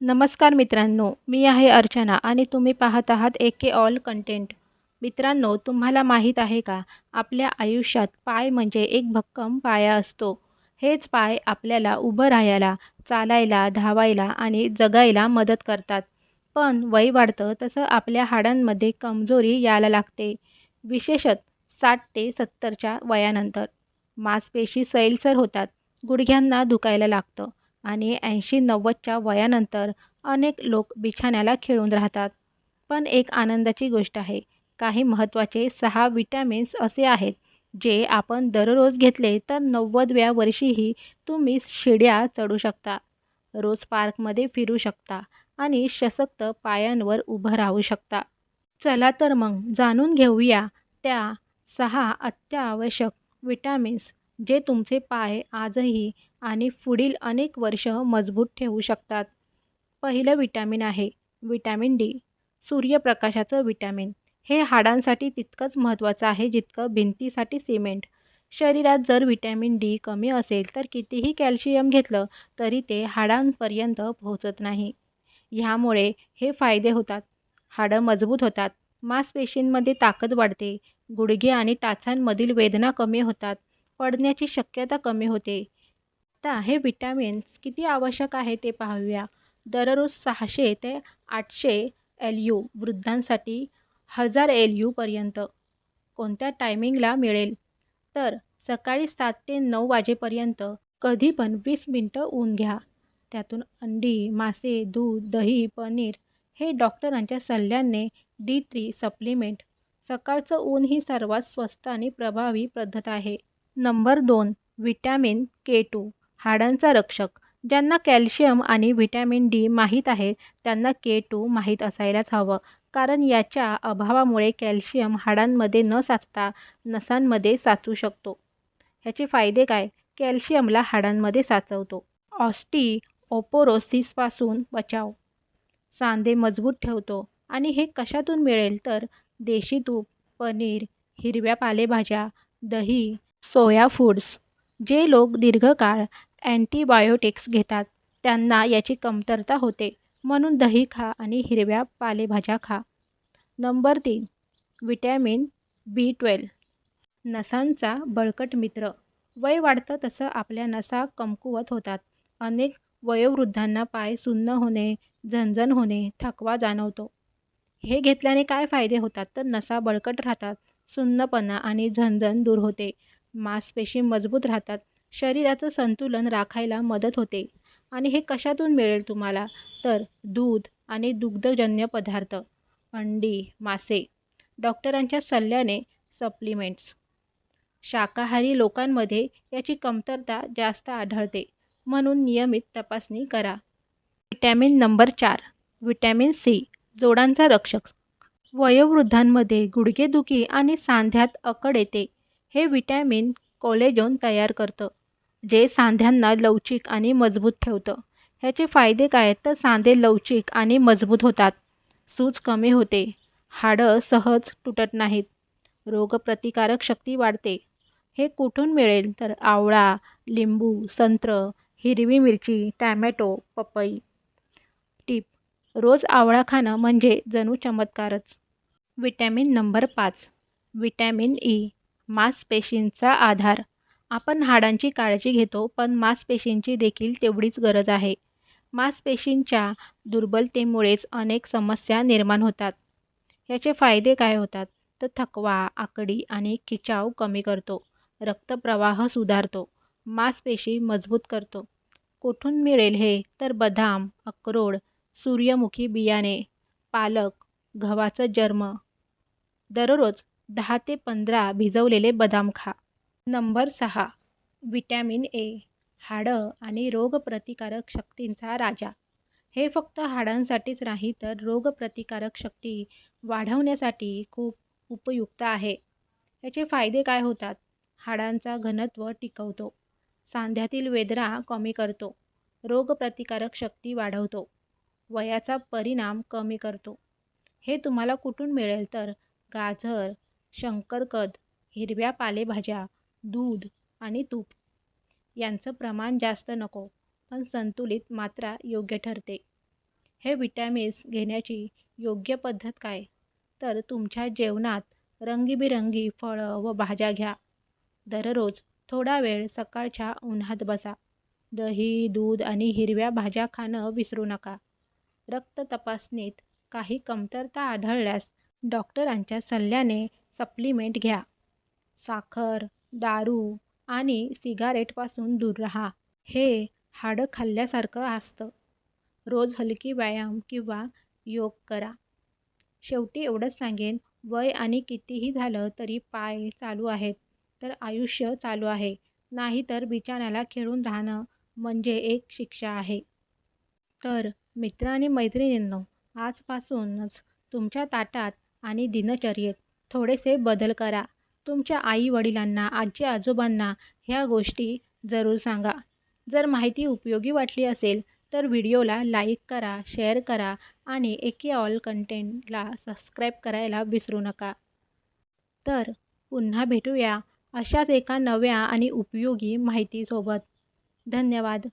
नमस्कार मित्रांनो मी आहे अर्चना आणि तुम्ही पाहत आहात ए के ऑल कंटेंट. मित्रांनो तुम्हाला माहीत आहे का आपल्या आयुष्यात पाय म्हणजे एक भक्कम पाया असतो. हेच पाय आपल्याला उभं राहायला चालायला धावायला आणि जगायला मदत करतात. पण वय वाढतं तसं आपल्या हाडांमध्ये कमजोरी यायला लागते विशेषत साठ ते सत्तरच्या वयानंतर. मांसपेशी सैलसर होतात गुडघ्यांना दुखायला लागतं आणि ऐंशी नव्वदच्या वयानंतर अनेक लोक बिछाण्याला खिळून राहतात. पण एक आनंदाची गोष्ट आहे. काही महत्त्वाचे सहा विटॅमिन्स असे आहेत जे आपण दररोज घेतले तर नव्वदव्या वर्षीही तुम्ही शिड्या चढू शकता रोज पार्कमध्ये फिरू शकता आणि सशक्त पायांवर उभं राहू शकता. चला तर मग जाणून घेऊया त्या सहा अत्यावश्यक विटॅमिन्स जे तुमचे पाय आजही आणि पुढील अनेक वर्ष मजबूत ठेवू शकतात. पहिलं विटॅमिन आहे. विटॅमिन डी सूर्यप्रकाशाचं विटॅमिन हे हाडांसाठी तितकंच महत्त्वाचं आहे जितकं भिंतीसाठी सिमेंट. शरीरात जर विटॅमिन डी कमी असेल तर कितीही कॅल्शियम घेतलं तरी ते हाडांपर्यंत पोहोचत नाही. ह्यामुळे हे फायदे होतात. हाडं मजबूत होतात. मांसपेशींमध्ये ताकद वाढते. गुडघे आणि टाचांमधील वेदना कमी होतात. पडण्याची शक्यता कमी होते. आता हे विटॅमिन्स. किती आवश्यक आहे ते पाहूया दररोज सहाशे ते आठशे एल यू वृद्धांसाठी हजार एल यूपर्यंत कोणत्या टायमिंगला मिळेल? तर सकाळी सात ते नऊ वाजेपर्यंत कधी पण वीस मिनटं ऊन घ्या. त्यातून अंडी मासे दूध दही पनीर हे डॉक्टरांच्या सल्ल्याने डी थ्री सप्लिमेंट सकाळचं ऊन ही सर्वात स्वस्त आणि प्रभावी पद्धत आहे. नंबर दोन विटॅमिन के टू. हाडांचा रक्षक ज्यांना कॅल्शियम आणि व्हिटॅमिन डी माहीत आहे त्यांना के टू माहीत असायलाच हवं. कारण याच्या अभावामुळे कॅल्शियम हाडांमध्ये न साचता नसांमध्ये साचू शकतो. ह्याचे फायदे काय? कॅल्शियमला हाडांमध्ये साचवतो. ऑस्टी ओपोरोसिसपासून बचाव. सांधे मजबूत ठेवतो आणि हे कशातून मिळेल? तर देशी तूप पनीर हिरव्या पालेभाज्या दही सोया फूड्स जे लोक दीर्घकाळ अँटीबायोटिक्स घेतात. त्यांना याची कमतरता होते. म्हणून दही खा आणि हिरव्या पालेभाज्या खा. नंबर तीन विटॅमिन बी ट्वेल्व. नसांचा बळकट मित्र. वय वाढतं तसं आपल्या नसा कमकुवत होतात. अनेक वयोवृद्धांना पाय सुन्न होणे झणझण होणे थकवा जाणवतो. हे घेतल्याने काय फायदे होतात? तर नसा बळकट राहतात सुन्नपणा आणि झणझण दूर होते. मांसपेशी मजबूत राहतात. शरीराचं संतुलन राखायला मदत होते. आणि हे कशातून मिळेल तुम्हाला? तर दूध आणि दुग्धजन्य पदार्थ अंडी मासे. डॉक्टरांच्या सल्ल्याने सप्लिमेंट्स. शाकाहारी लोकांमध्ये याची कमतरता जास्त आढळते म्हणून नियमित तपासणी करा. व्हिटॅमिन नंबर चार व्हिटॅमिन सी जोडांचा रक्षक. वयोवृद्धांमध्ये गुडघेदुखी आणि सांध्यात अकड येते. हे विटॅमिन कोलेजोन तयार करतं. जे सांध्यांना लवचिक आणि मजबूत ठेवतं. ह्याचे फायदे काय तर सांधे लवचिक आणि मजबूत होतात. सूज कमी होते. हाडं सहज तुटत नाहीत. रोगप्रतिकारक शक्ती वाढते. हे कुठून मिळेल? तर आवळा लिंबू संत्र हिरवी मिरची टॅमॅटो पपई. टीप. रोज आवळा खाणं म्हणजे जणू चमत्कारच. विटॅमिन नंबर पाच. Vitamin E. मांसपेशींचा आधार. आपण हाडांची काळजी घेतो पण मांसपेशींची देखील तेवढीच गरज आहे. मांसपेशींच्या दुर्बलतेमुळेच अनेक समस्या निर्माण होतात. याचे फायदे काय होतात? तर थकवा आकडी आणि खिचाव कमी करतो. रक्तप्रवाह सुधारतो. मांसपेशी मजबूत करतो. कुठून मिळेल हे? तर बदाम अक्रोड सूर्यमुखी बियाणे पालक गव्हाचं जर्म. दररोज दहा ते पंधरा भिजवलेले बदाम खा. नंबर सहा. विटॅमिन ए हाडं आणि रोगप्रतिकारक शक्तींचा राजा. हे फक्त हाडांसाठीच नाही तर रोगप्रतिकारक शक्ती वाढवण्यासाठी खूप उपयुक्त आहे. याचे फायदे काय होतात? हाडांचा घनत्व टिकवतो. सांध्यातील वेदना कमी करतो. रोगप्रतिकारक शक्ती वाढवतो. वयाचा परिणाम कमी करतो. हे तुम्हाला कुठून मिळेल? तर गाजर शंकरकद हिरव्या पालेभाज्या दूध आणि तूप. यांचं प्रमाण जास्त नको पण संतुलित मात्रा योग्य ठरते. हे विटॅमिन्स घेण्याची योग्य पद्धत काय? तर तुमच्या जेवणात रंगीबिरंगी फळं व भाज्या घ्या. दररोज थोडा वेळ सकाळच्या उन्हात बसा. दही दूध आणि हिरव्या भाज्या खाणं विसरू नका. रक्त तपासणीत काही कमतरता आढळल्यास डॉक्टरांच्या सल्ल्याने सप्लिमेंट घ्या. साखर दारू आणि सिगारेटपासून दूर राहा. हे हाडं खाल्ल्यासारखं असतं. रोज हलकी व्यायाम किंवा योग करा. शेवटी एवढंच सांगेन वय आणि कितीही झालं तरी पाय चालू आहेत तर आयुष्य चालू आहे. नाही तर बिचाण्याला खेळून राहणं म्हणजे एक शिक्षा आहे. तर मित्र आणि मैत्रिणींनो आजपासूनच तुमच्या ताटात आणि दिनचर्येत थोडेसे बदल करा. तुमच्या आई वडिलांना आजी आजोबांना ह्या गोष्टी जरूर सांगा. जर माहिती उपयोगी वाटली असेल तर व्हिडिओला लाईक करा शेअर करा आणि एके ऑल कंटेंटला सबस्क्राईब करायला विसरू नका. तर पुन्हा भेटूया अशाच एका नव्या आणि उपयोगी माहितीसोबत. धन्यवाद.